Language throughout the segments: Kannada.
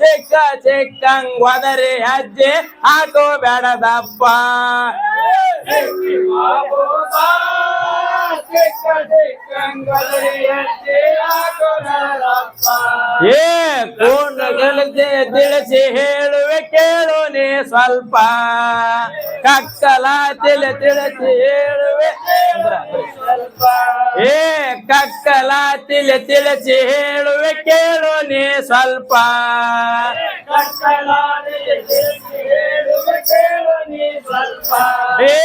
ಚಿಕ್ಕ ಚಿಕ್ಕಂಗ್ ಒದರಿ ಅಜ್ಜಿ ಹಾಕೋ ಬೇಡದಪ್ಪ. ಏ ಕೂಣಗಳಿಗೆ ತಿಳಿಸಿ ಹೇಳುವೆ ಕೇಳು ನೀ ಸ್ವಲ್ಪ. ಕಕ್ಕಲ ತಿಳಿ ತಿಳಿಸಿ ಹೇಳುವೆ ಏ ಕಕ್ಕಲ ತಿಳಿ ತಿಳಿಸಿ ಹೇಳುವೆ ಕೇಳು ನೀ ಸ್ವಲ್ಪ. ಏ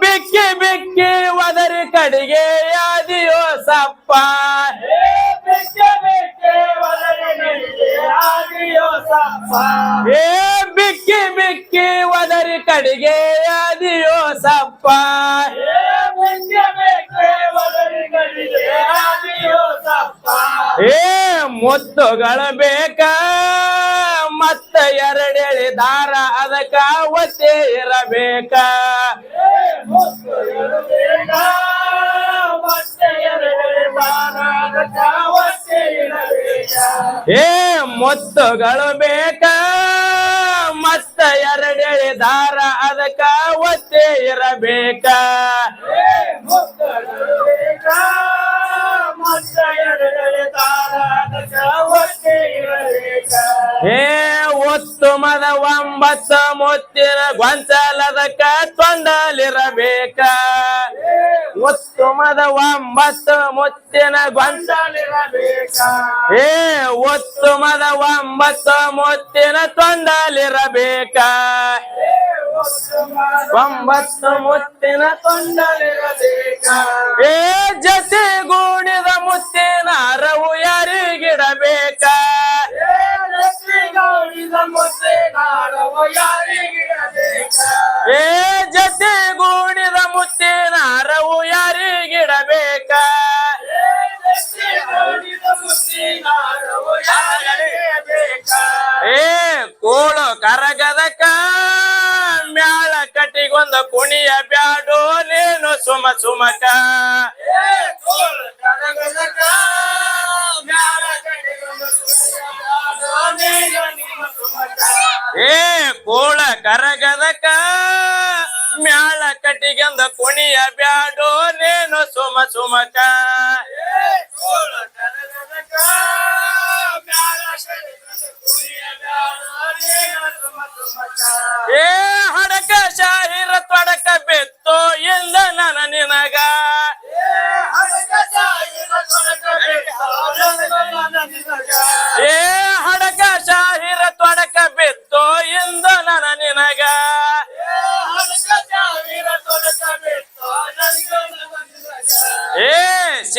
ಬಿಕ್ಕಿ ಬಿಕ್ಕಿ ಒದರಿ ಕಡಿಗೆ ಯಾದಿಯೋ ಸಪ್ಪ. ಏ ಬಿಕ್ಕಿ ಬಿಕ್ಕಿ ಒದರಿ ಕಡಿಗೆ ಯಾದಿಯೋ ಸಪ್ಪ. ಏ ಮುತ್ತುಗಳು ಬೇಕಾ ದಾರ ಅದಕ್ಕ ಒತ್ತೆ ಇರಬೇಕ. ಏ ಮೊತ್ತುಗಳು ಬೇಕ? ಮತ್ತ ಎರಡೆಳೆ ದಾರ ಅದಕ್ಕ ಒತ್ತೆ ಇರಬೇಕ. ಒತ್ತು ಮದ ಒಂಬತ್ತ ಮುತ್ತಿನ ಗೊಂಚಲದಕ್ಕ ತೊಂಡಲಿರಬೇಕ ಒತ್ತು ಮದ ಒಂಬತ್ತು ಮುತ್ತಿನ ಗೊಂಚಲಿರಬೇಕ ಏ ಒತ್ತು ಮದ ಒಂಬತ್ತು ಮುತ್ತಿನ ತೊಂಡಲಿರಬೇಕ ಒಂಬತ್ತು ಮುತ್ತಿನ ತೊಂಡಲಿರಬೇಕ ಏ ಜತೆ ಗೂಡಿದ ಮುತ್ತಿನ ಅರವು ಏ ಜತೆ ಗೂಡಿದ ಮುತ್ತಿನ ಹರವು ಯಾರಿಗಿಡಬೇಕ? ಏ ಕೋಳು ಕರಗದಕ ಮ್ಯಾಳ ಕಟ್ಟಿಗೊಂದ ಕುಣಿಯ ಬ್ಯಾಡೋ ನೇನು ಸುಮ ಸುಮಕ. ಏ ಕೋಳ ಕರಗದಕ ಮ್ಯಾಳ ಕಟ್ಟಿಗೆಂದ ಕುಣಿಯ ಬ್ಯಾಡೋ ನೇನು ಸುಮ ಸುಮಕ.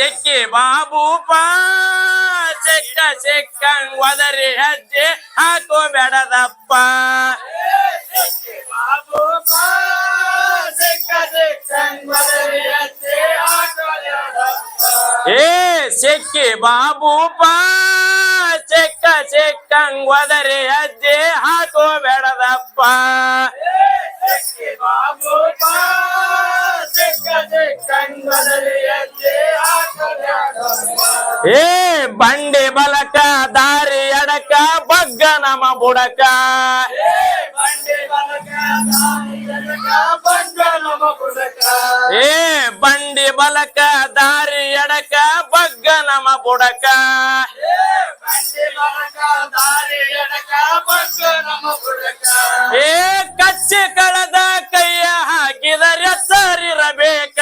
ಸೆಕ್ಕಿ ಬಾಬೂಪ ಚೆಕ್ಕ ಚೆಕ್ಕಂಗ್ ಒದರಿ ಹೆಜ್ಜೆ ಹಾಕೋ ಬೇಡದಪ್ಪ ಏ ಸೆಕ್ಕಿ ಬಾಬೂಪ ಚೆಕ್ಕ ಚೆಕ್ಕಂಗ್ ಒದರಿ ಹೆಜ್ಜೆ ಹಾಕೋ ಬೇಡದಪ್ಪ ಏ ಬಂಡಿ ಬಲಕ, ದಾರಿ ಎಡಕ, ಬಗ್ಗ ನಮ ಬುಡಕ. ಏ ಬಂಡಿ ಬಲಕ, ದಾರಿ ಎಡಕ, ಬಗ್ಗ ನಮ ಬುಡಕ. ಏ ಕಚ್ಚೆ ಕಳದ ಕೈಯ ಹಾಕಿದರೆ ಸರಿರಬೇಕ.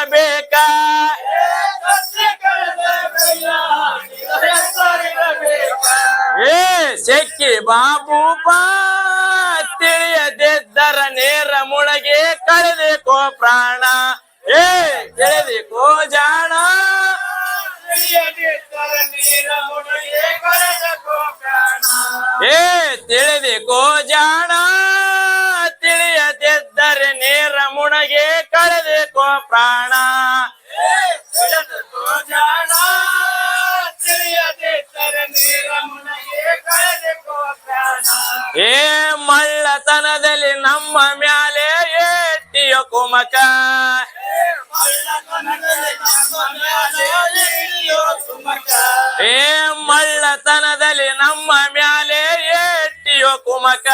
ಸರಿರಬೇಕ ಏ ಸೆಕ್ಕಿ ಬಾಬೂಪ ತಿಳಿಯದಿದ್ದರ ನೇರ ಮುಳಗೆ ಕಳೆದೇಕೋ ಪ್ರಾಣ ಏ ತಿಳಿದೇಕೋ ಜಾಣ ಏ ತಿಳಿದೇಕೋ ಜಾಣ ಮ್ಯಾಲೆ ಏಟಿಯ ಕುಮಕ ಏ ಮಳ್ಳತನದಲ್ಲಿ ನಮ್ಮ ಮ್ಯಾಲೆ ಏಟಿಯ ಕುಮಕ